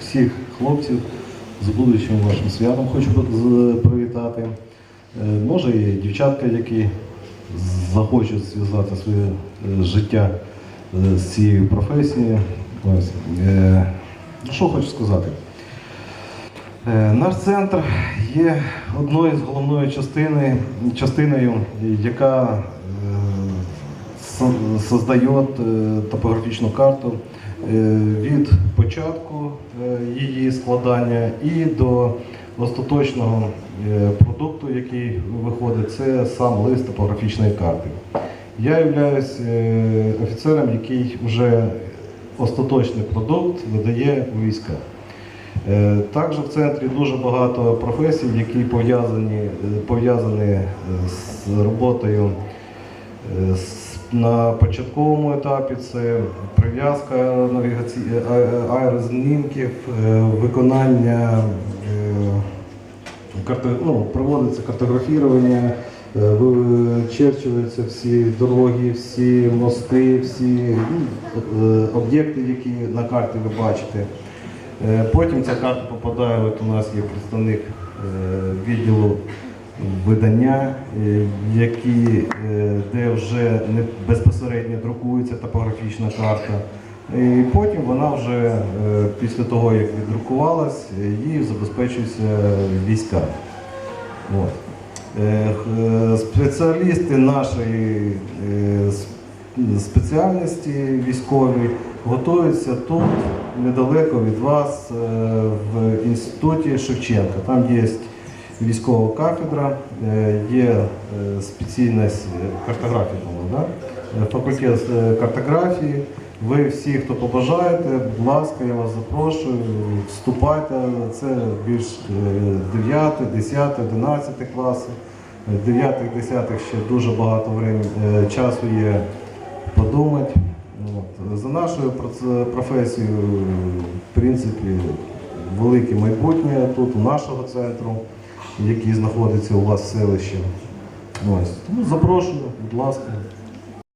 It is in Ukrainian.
Всіх хлопців з будущим вашим святом хочу привітати. Е, Може і дівчатка, які захочуть зв'язати своє е, життя е, з цією професією. Ось. Ну, Що хочу сказати? Наш центр є одною з головною частини, частиною, яка создає е, топографічну карту е, від початку е, її складання і до остаточного е, продукту, який виходить, це сам лист топографічної карти. Я являюсь е, офіцером, який вже остаточний продукт видає у війська. Також в центрі дуже багато професій, які пов'язані, пов'язані з роботою на початковому етапі. Це прив'язка навігаці... а- а- аерознімків, е, виконання, е, карто... ну, проводиться картографірування, е, вичерчуються всі дороги, всі мости, всі ну, е, об'єкти, які на карті ви бачите. Е, Потім ця карта попадає, от у нас є представник е, відділу видання, е, які, е, де вже не безпосередньо друкується топографічна карта. І потім вона вже е, після того, як віддрукувалась, її забезпечуються війська. От. Спеціалісти нашої спеціальності військові готуються тут, недалеко від вас, в інституті Шевченка. Там є військова кафедра, е, є е, спеціальність картографії, да? Е, факультет картографії. Ви всі, хто побажаєте, будь ласка, я вас запрошую, вступайте. Це більш 9, 10, 11 класи. 9, 10 ще дуже багато часу є подумати. От. За нашою професією, в принципі, велике майбутнє тут, у нашого центру, який знаходиться у вас в селищі. Ось. Тому запрошую, будь ласка.